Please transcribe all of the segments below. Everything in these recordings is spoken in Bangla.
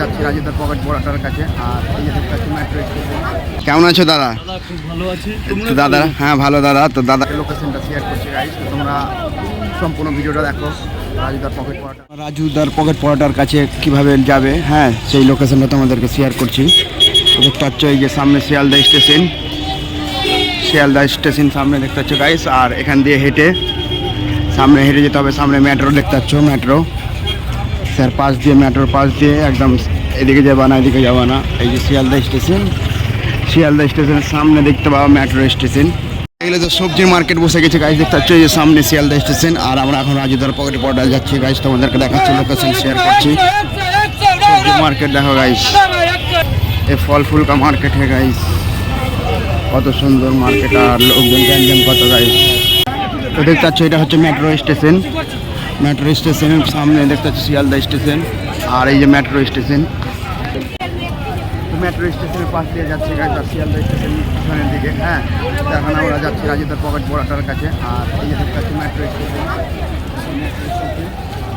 যাচ্ছি রাজুদার পকেট পড়াটার কাছে আর এই যে কেমন আছো দাদা? দাদা ভালো আছি। তো দাদা হ্যাঁ ভালো দাদা। তো দাদা লোকেশনটা শেয়ার করছি গাইস তোমরা সম্পূর্ণ ভিডিওটা দেখো। রাজুদার পকেট পড়াটা রাজুদার পকেট পড়াটার কাছে কীভাবে যাবে? হ্যাঁ সেই লোকেশনটা তোমাদেরকে শেয়ার করছি। দেখতে পাচ্ছ এই যে সামনে শিয়ালদা স্টেশন শিয়ালদা স্টেশন সামনে দেখতে পাচ্ছ গাইস আর এখান দিয়ে হেঁটে সামনে হেঁটে যেতে হবে সামনে মেট্রো দেখতে পাচ্ছ মেট্রো স্যার, পাশ দিয়ে মেট্রোর পাশ দিয়ে একদম এদিকে যাবা না, এদিকে যাবা না। এই যে শিয়ালদা স্টেশন, শিয়ালদা স্টেশনের সামনে দেখতে পাবো মেট্রো স্টেশন। এগুলো তো সবজির মার্কেট বসে গেছে গাইজ দেখতে পাচ্ছ এই যে সামনে শিয়ালদা স্টেশন। আর আমরা এখন রাজুদার পকেটে পড়া যাচ্ছি গাইজ তোমাদেরকে দেখাচ্ছি লোকেশন শেয়ার করছি। সবজি মার্কেট, দেখো গাইজ এ ফল ফুল কা মার্কেট হে গাইজ কত সুন্দর মার্কেট, আর লোকজন কত গাইজ তো দেখতে পাচ্ছ, এটা হচ্ছে মেট্রো স্টেশন। মেট্রো স্টেশনের সামনে দেখতে পাচ্ছি শিয়ালদা স্টেশন আর এই যে মেট্রো স্টেশন। মেট্রো স্টেশনের পাশ দিয়ে যাচ্ছে গাইজ শিয়ালদা স্টেশন পিছনের দিকে হ্যাঁ? এখন আমরা যাচ্ছি রাজুদার পকেট পড়াটার কাছে। আর এই যে দেখতে পাচ্ছি মেট্রো স্টেশন।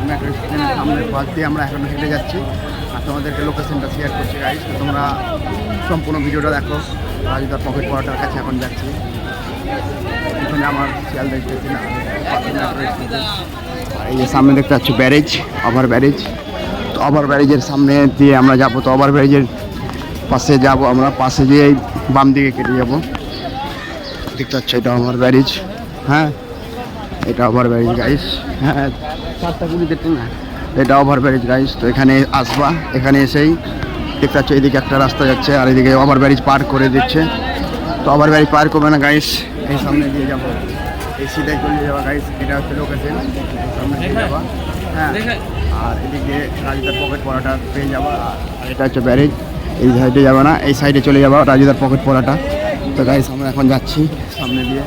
মেট্রো স্টেশনের সামনের পাশ দিয়ে আমরা এখন হেঁটে যাচ্ছি। আর তোমাদেরকে লোকেশনটা শেয়ার করছি গাইজ তো তোমরা সম্পূর্ণ ভিডিওটা দেখো। রাজুদার পকেট পড়াটার কাছে এখন যাচ্ছি। এখানে আমার শিয়ালদা স্টেশন এই যে সামনে দেখতে পাচ্ছি ব্যারেজ, ওভার ব্যারেজ। তো ওভার ব্যারেজের সামনে দিয়ে আমরা যাব, তো ওভার ব্যারেজের পাশে যাব আমরা, পাশে এই বাম দিকে কেটে যাব। দেখতে পাচ্ছ, এটা ওভার ব্যারেজ। হ্যাঁ এটা ওভার ব্যারেজ গাইস হ্যাঁ চারটা কুড়ি দেখতে না? এটা ওভার ব্যারেজ গাইস তো এখানে আসবা, এখানে এসেই দেখতে পাচ্ছ, এদিকে একটা রাস্তা যাচ্ছে, আর এদিকে ওভার ব্যারেজ পার করে দিচ্ছে। তো ওভার ব্যারেজ পার করবে না গাইস এই সামনে দিয়ে যাব। এই সিধাই চলে যাওয়া গাইস এটা হচ্ছে লোকেশন সামনে দিয়ে যাবা হ্যাঁ আর এদিকে রাজুদার পকেট পড়াটা পেয়ে যাবা আর এটা হচ্ছে ব্যারেজ। এই সাইডে যাবে না এই সাইডে চলে যাবা রাজুদার পকেট পড়াটা তো গাইস আমরা এখন যাচ্ছি সামনে দিয়ে।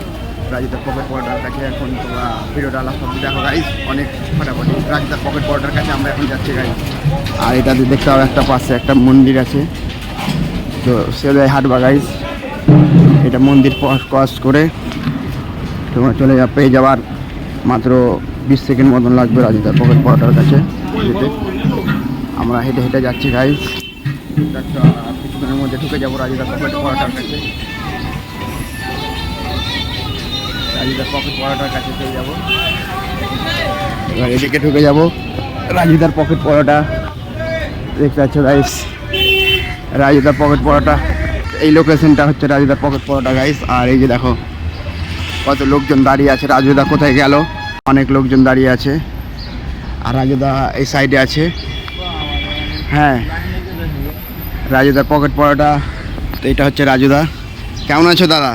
রাজুদার পকেট পড়াটার কাছে এখন তোমরা ভিডিওটা লাস্ট অব্দি দেখো গাইস অনেক ফাটাফাটি। রাজুদার পকেট পড়াটার কাছে আমরা এখন যাচ্ছি গাইস আর এটাতে দেখতে হবে একটা পাশে একটা মন্দির আছে। তো সেলাই হাটবা গাইস এটা মন্দির ক্রস করে তোমরা চলে যা, পেয়ে যাওয়ার মাত্র বিশ সেকেন্ড মতন লাগবে রাজুদার পকেট পড়াটার কাছে আমরা হেঁটে হেঁটে যাচ্ছি গাইস কিছুক্ষণের মধ্যে ঢুকে যাব রাজুদার পকেট পড়াটার কাছে। রাজুদার পকেট পড়াটার কাছে পেয়ে যাব। এবার এদিকে ঢুকে যাব, রাজুদার পকেট পড়াটা। দেখতে পাচ্ছ গাইস রাজুদার পকেট পড়াটা, এই লোকেশনটা হচ্ছে রাজুদার পকেট পড়াটা গাইস আর এই যে দেখো কত লোকজন দাঁড়িয়ে আছে? রাজুদা কোথায় গেল? অনেক লোকজন দাঁড়িয়ে আছে। আর রাজুদা এই সাইডে আছে। হ্যাঁ। রাজুদার পকেট পড়াটা তো এটা হচ্ছে রাজুদা। কেমন আছো দাদা?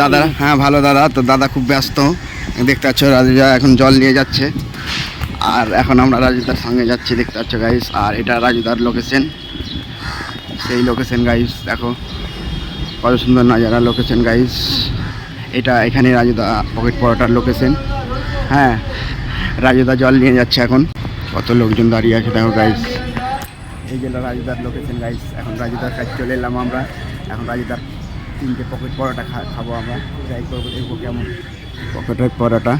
দাদা হ্যাঁ ভালো দাদা। তো দাদা খুব ব্যস্ত। দেখতে পাচ্ছ রাজুদা এখন জল নিয়ে যাচ্ছে। আর এখন আমরা রাজুদার সঙ্গে যাচ্ছি দেখতে পাচ্ছ গাইস আর এটা রাজুদার লোকেশন সেই লোকেশন গাইস দেখো। কত সুন্দর নাজারা লোকেশন গাইস এটা এখানে রাজুদা পকেট পরোটার লোকেশন হ্যাঁ রাজুদা জল নিয়ে যাচ্ছে এখন। কত লোকজন দাঁড়িয়ে আছে দেখো গাইস এই গেল রাজুদার লোকেশন গাইস এখন রাজুদার কাছে চলে এলাম আমরা। এখন রাজুদার তিনটে পকেট পরোটা খাব আমরা। ট্রাই করব দেখব কেমন। পকেটের পরোটা।